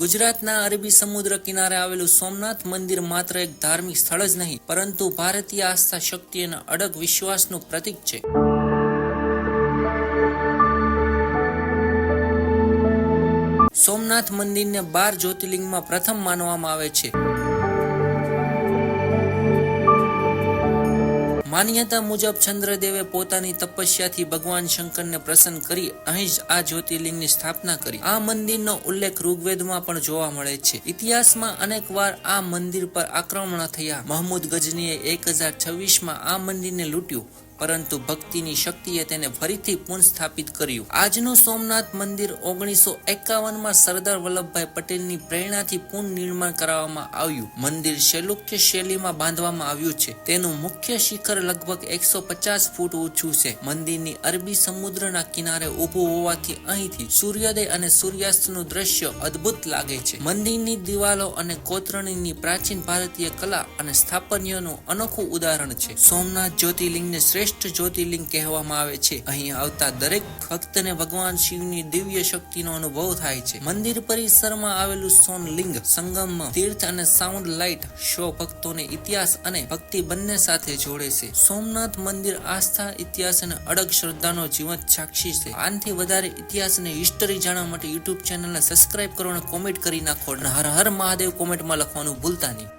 ગુજરાતના અરબી સમુદ્ર કિનારે આવેલું સોમનાથ મંદિર માત્ર એક ધાર્મિક સ્થળ જ નહીં, પરંતુ ભારતીય આસ્થા શક્તિ અને અડગ વિશ્વાસનું પ્રતીક છે. સોમનાથ મંદિરને બાર જ્યોતિર્લિંગમાં પ્રથમ માનવામાં આવે છે. માન્યતા મુજબ ચંદ્રદેવે પોતાની તપસ્યાથી ભગવાન શંકરને પ્રસન્ન કરી અહીં જ આ જ્યોતિર્લિંગની સ્થાપના કરી. આ મંદિરનો ઉલ્લેખ ઋગ્વેદમાં પણ જોવા મળે છે. ઇતિહાસમાં અનેક વાર આ મંદિર પર આક્રમણ થયા. મહમૂદ ગજનીએ એક હજાર છવ્વીસમાં આ મંદિરને લૂંટ્યું. પરંતુ ભક્તિની શક્તિએ તેને ફરીથી પુનઃસ્થાપિત કર્યું. આજનું સોમનાથ મંદિર ઓગણીસો એકાવનમાં સરદાર વલ્લભભાઈ પટેલની પ્રેરણાથી પુનઃનિર્માણ કરાવવામાં આવ્યું. મંદિર શૈલુક્ય શૈલીમાં બાંધવામાં આવ્યું છે. તેનું મુખ્ય શિખર લગભગ એકસો પચાસ ફૂટ ઊંચું છે. મંદિરની અરબી સમુદ્રના કિનારે ઊભું હોવાથી અહીંથી સૂર્યોદય અને સૂર્યાસ્તનું દ્રશ્ય અદ્ભુત લાગે છે. મંદિરની દિવાલો અને કોતરણીની પ્રાચીન ભારતીય કલા અને સ્થાપત્યનું અનોખું ઉદાહરણ છે. સોમનાથ જ્યોતિર્લિંગને શ્રેષ્ઠ જ્યોતિર્લિંગ કહેવામાં આવે છે. અહીં આવતા દરેક ભક્તને ભગવાન શિવની દિવ્ય શક્તિનો અનુભવ થાય છે. મંદિર પરિસરમાં આવેલું સોનલિંગ, સંગમ, તીર્થ અને સાઉન્ડ લાઇટ શો ભક્તોને ઇતિહાસ અને ભક્તિ બંને સાથે જોડે છે. સોમનાથ મંદિર આસ્થા, ઇતિહાસ અને અડગ શ્રદ્ધાનો જીવંત સાક્ષી છે. આનાથી વધારે ઇતિહાસ અને હિસ્ટરી જાણવા માટે યુટ્યુબ ચેનલને સબસ્ક્રાઇબ કરો અને કોમેન્ટ કરી નાખો હર હર મહાદેવ કોમેન્ટમાં લખવાનું ભૂલતા નહીં.